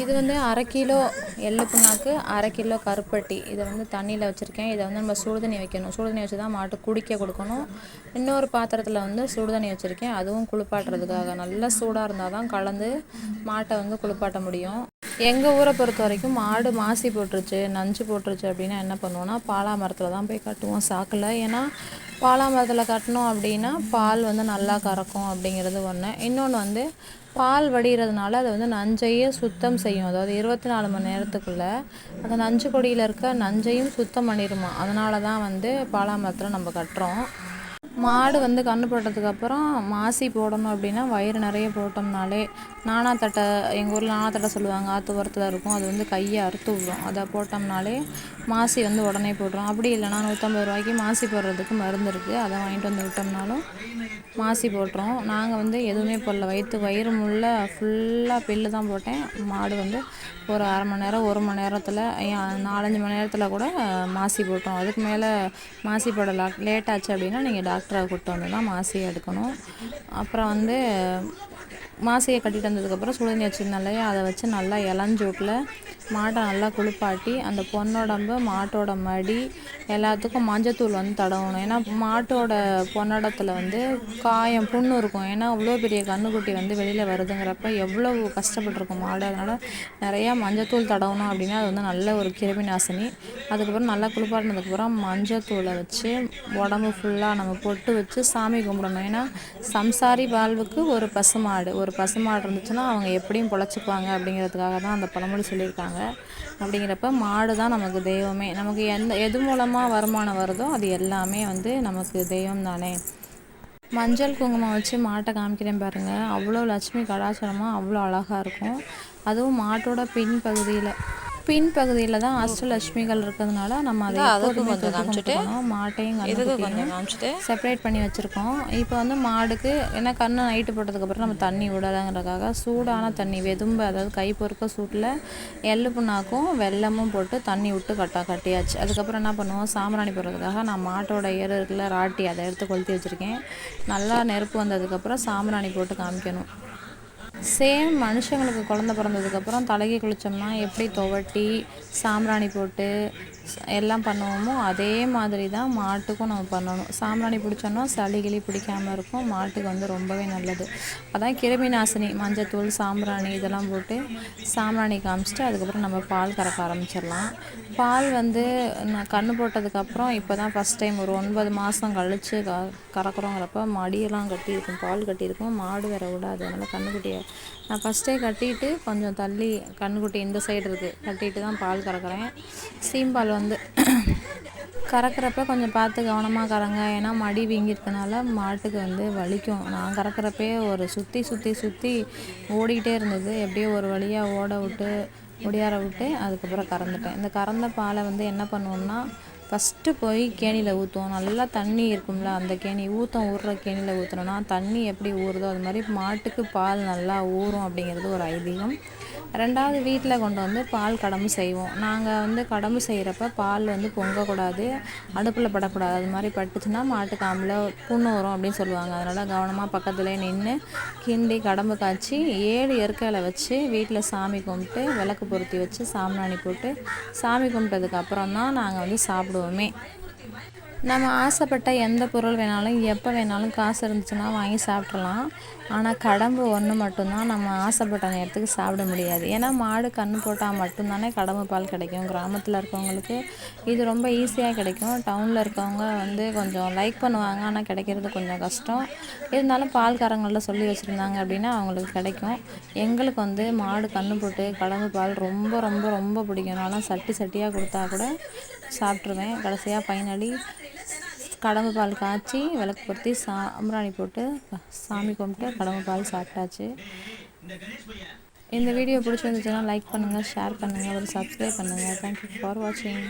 இது வந்து அரை கிலோ எள்ளு புண்ணாக்கு அரை கிலோ கருப்பட்டி. இதை வந்து தண்ணியில் வச்சுருக்கேன். இதை வந்து நம்ம சுடுதண்ணி வைக்கணும். சுடுதண்ணி வச்சு தான் மாட்டு குடிக்க கொடுக்கணும். இன்னொரு பாத்திரத்தில் வந்து சுடுதண்ணி வச்சுருக்கேன். அதுவும் குளிப்பாட்டுறதுக்காக. நல்லா சூடாக இருந்தால் தான் கலந்து மாட்டை வந்து குளிப்பாட்ட முடியும். எங்கள் ஊரை பொறுத்த வரைக்கும் மாடு மாசி போட்டுருச்சு நஞ்சு போட்டுருச்சு அப்படின்னா என்ன பண்ணுவோன்னா பாலா மரத்தில் தான் போய் கட்டுவோம். சாக்கில் ஏன்னா பாலா மரத்தில் கட்டினோம் அப்படின்னா பால் வந்து நல்லா கறக்கும் அப்படிங்கிறது ஒன்று இன்னொன்று வந்து பால் வடிகிறதுனால அது வந்து நஞ்சையே சுத்தம் செய்யும். அதாவது இருபத்தி நாலு மணி நேரத்துக்குள்ளே அந்த நஞ்சு கொடியில் இருக்க நஞ்சையும் சுத்தம் பண்ணிடுமா. அதனால தான் வந்து பாலாமரத்தில் நம்ம கட்டுறோம். மாடு வந்து கன்று போட்டதுக்கப்புறம் மாசி போடணும் அப்படின்னா வயிறு நிறைய போட்டோம்னாலே நானாத்தட்டை எங்கள் ஊரில் நானாத்தட்டை சொல்லுவாங்க ஆற்று உரத்தில் இருக்கும் அது வந்து கையை அறுத்து விடும். அதை போட்டோம்னாலே மாசி வந்து உடனே போட்டுரும். அப்படி இல்லைனா நூற்றம்பது ரூபாய்க்கு மாசி போடுறதுக்கு மருந்து இருக்குது அதை வாங்கிட்டு வந்து விட்டோம்னாலும் மாசி போட்டுரும். நாங்கள் வந்து எதுவுமே போடல. வயிற்று வயிறு முள்ள ஃபுல்லாக பில்லு தான் போட்டேன். மாடு வந்து ஒரு அரை மணி நேரம் ஒரு மணி நேரத்தில் நாலஞ்சு மணி நேரத்தில் கூட மாசி போட்டோம் அதுக்கு மேலே மாசி போடலாம் லேட் ஆச்சு அப்படின்னா நீங்கள் டாக்டர் கூப்பிட்டு வந்து தான் மாசியை எடுக்கணும். அப்புறம் வந்து மாசியை கட்டிட்டு வந்ததுக்கப்புறம் சுடுதண்ணி வச்சுருந்தாலே அதை வச்சு நல்லா இளஞ்சூட்டில் மாட்டை நல்லா குளிப்பாட்டி அந்த பொன்னோடம்பு மாட்டோட மடி எல்லாத்துக்கும் மஞ்சத்தூள் வந்து தடவணும். ஏன்னா மாட்டோட பொன்னடத்தில் வந்து காயம் புண்ணு இருக்கும். ஏன்னா அவ்வளோ பெரிய கண்ணுக்குட்டி வந்து வெளியில் வருதுங்கிறப்ப எவ்வளோ கஷ்டப்பட்டுருக்கும் மாடு. அதனால் நிறையா மஞ்சத்தூள் தடவணும் அப்படின்னா அது வந்து நல்ல ஒரு கிருமி நாசினி அதுக்கப்புறம் நல்லா குளிப்பாட்டினதுக்கப்புறம் மஞ்சத்தூளை வச்சு உடம்பு ஃபுல்லாக நம்ம பொட்டு வச்சு சாமி கும்பிடணும். ஏன்னா சம்சாரி வாழ்வுக்கு ஒரு பசுமாடு. ஒரு பசுமாடு இருந்துச்சுன்னா அவங்க எப்படியும் பொழைச்சிப்பாங்க அப்படிங்கிறதுக்காக தான் அந்த பழமொழி சொல்லியிருக்காங்க. அப்படிங்கிறப்ப மாடு தான் நமக்கு தெய்வமே. நமக்கு எந்த எது மூலமாக வருமானம் வருதோ அது எல்லாமே வந்து நமக்கு தெய்வம் தானே மஞ்சள் குங்குமம் வச்சு மாட்டை காமிக்கிறேன் பாருங்கள் அவ்வளோ லட்சுமி கலாச்சாரமாக அவ்வளோ அழகாக இருக்கும். அதுவும் மாட்டோட பின் பகுதியில் பின் பகுதியில் தான் அஷ்டலட்சுமிகள் இருக்கிறதுனால நம்ம அதை எப்போதுமே தொட்டு மாட்டையும் கண்ணுக்குட்டியும் செப்பரேட் பண்ணி வச்சுருக்கோம். இப்போ வந்து மாடுக்கு ஏன்னா கண்ணு நைட்டு போட்டதுக்கப்புறம் நம்ம தண்ணி விடலைங்கிறதுக்காக சூடான தண்ணி வெதும்பு அதாவது கை பொறுக்க சூட்டில் எள்ளு புண்ணாக்கும் வெல்லமும் போட்டு தண்ணி விட்டு கட்டா கட்டியாச்சு. அதுக்கப்புறம் என்ன பண்ணுவோம்? சாம்பிராணி போடுறதுக்காக நான் மாட்டோட ஏறு இருக்குல்ல ராட்டி அதை எடுத்து கொளுத்தி வச்சுருக்கேன். நல்லா நெருப்பு வந்ததுக்கப்புறம் சாம்பிராணி போட்டு காமிக்கணும். சேம் மனுஷங்களுக்கு குழந்த பிறந்ததுக்கப்புறம் தலைக்கு குளித்தோம்னா எப்படி துவட்டி சாம்பிராணி போட்டு எல்லாம் பண்ணுவோமோ அதே மாதிரி தான் மாட்டுக்கும் நம்ம பண்ணணும். சாம்பிராணி பிடிச்சோன்னா சளி கிளி பிடிக்காமல் இருக்கும். மாட்டுக்கு வந்து ரொம்பவே நல்லது. அதான் கிருமி நாசினி மஞ்சத்தூள் சாம்பிராணி இதெல்லாம் போட்டு சாம்பிராணி காமிச்சிட்டு அதுக்கப்புறம் நம்ம பால் கறக்க ஆரம்பிச்சிடலாம். பால் வந்து நான் கன்று போட்டதுக்கப்புறம் இப்போ தான் ஃபஸ்ட் டைம் ஒரு ஒன்பது மாதம் கழித்து க கறக்குறோங்கிறப்ப மடியெல்லாம் கட்டியிருக்கும் பால் கட்டியிருக்கும். மாடு வேற விடாது. அதனால் கன்றுக்குட்டியை நான் ஃபஸ்ட்டே கட்டிட்டு கொஞ்சம் தள்ளி கண்ணுக்குட்டி இந்த சைடு இருக்குது கட்டிட்டு தான் பால் கறக்கிறேன். சீம்பால் வந்து கறக்கிறப்ப கொஞ்சம் பார்த்து கவனமாக கறங்க. ஏன்னா மடி வீங்கிருக்கனால மாட்டுக்கு வந்து வலிக்கும். நான் கறக்கிறப்பே ஒரு சுற்றி சுற்றி சுற்றி ஓடிக்கிட்டே இருந்தது. எப்படியோ ஒரு வழியாக ஓட விட்டு ஒடியார விட்டு அதுக்கப்புறம் கறந்துட்டேன். இந்த கறந்த பாலை வந்து என்ன பண்ணுவோம்னா ஃபஸ்ட்டு போய் கேணியில் ஊற்றுவோம் நல்லா தண்ணி இருக்கும்ல அந்த கேணி ஊற்றம் ஊறுற கேணியில் ஊற்றுனோன்னா தண்ணி எப்படி ஊறுதோ அது மாதிரி மாட்டுக்கு பால் நல்லா ஊறும் அப்படிங்கிறது ஒரு ஐதீகம். ரெண்டாவது வீட்டில் கொண்டு வந்து பால் கடம்பு செய்வோம். நாங்கள் வந்து கடம்பு செய்கிறப்ப பால் வந்து பொங்கக்கூடாது அடுப்பில் படக்கூடாது. அது மாதிரி பட்டுச்சுன்னா மாட்டுக்காம்பில் புண்ணு வரும் அப்படின்னு சொல்லுவாங்க. அதனால் கவனமாக பக்கத்துலேயே நின்று கிண்டி கடம்பு காய்ச்சி ஏழு இயற்கையில் வச்சு வீட்டில் சாமி கும்பிட்டு விளக்கு பொருத்தி வச்சு சாம்பிராணி போட்டு சாமி கும்பிட்டதுக்கு அப்புறம் தான் நாங்கள் வந்து சாப்பிடுவோமே. நம்ம ஆசைப்பட்ட எந்த பொருள் வேணாலும் எப்போ வேணாலும் காசு இருந்துச்சுன்னா வாங்கி சாப்பிட்றலாம் ஆனால் கடம்பு ஒன்று மட்டும்தான் நம்ம ஆசைப்பட்ட நேரத்துக்கு சாப்பிட முடியாது. ஏன்னா மாடு கன்று போட்டால் மட்டும்தானே கடம்பு பால் கிடைக்கும். கிராமத்தில் இருக்கவங்களுக்கு இது ரொம்ப ஈஸியாக கிடைக்கும். டவுனில் இருக்கவங்க வந்து கொஞ்சம் லைக் பண்ணுவாங்க. ஆனால் கிடைக்கிறது கொஞ்சம் கஷ்டம். இருந்தாலும் பால்காரங்களில் சொல்லி வச்சுருந்தாங்க அப்படின்னா அவங்களுக்கு கிடைக்கும். எங்களுக்கு வந்து மாடு கன்று போட்டு கடம்பு பால் ரொம்ப ரொம்ப ரொம்ப பிடிக்கும். நான்லாம் சட்டி சட்டியாக கொடுத்தா கூட சாப்பிட்ருவேன் கடைசியாக ஃபைனலி கடம்பு பால் காய்ச்சி விளக்கு பொருத்தி சாம்பிராணி போட்டு சாமி கும்பிட்டு கடம்பு பால் சாப்பிட்டாச்சு. இந்த வீடியோ பிடிச்சிருந்துச்சுன்னா லைக் பண்ணுங்கள் ஷேர் பண்ணுங்கள் ஒரு சப்ஸ்கிரைப் பண்ணுங்கள் தேங்க்யூ ஃபார் வாட்சிங்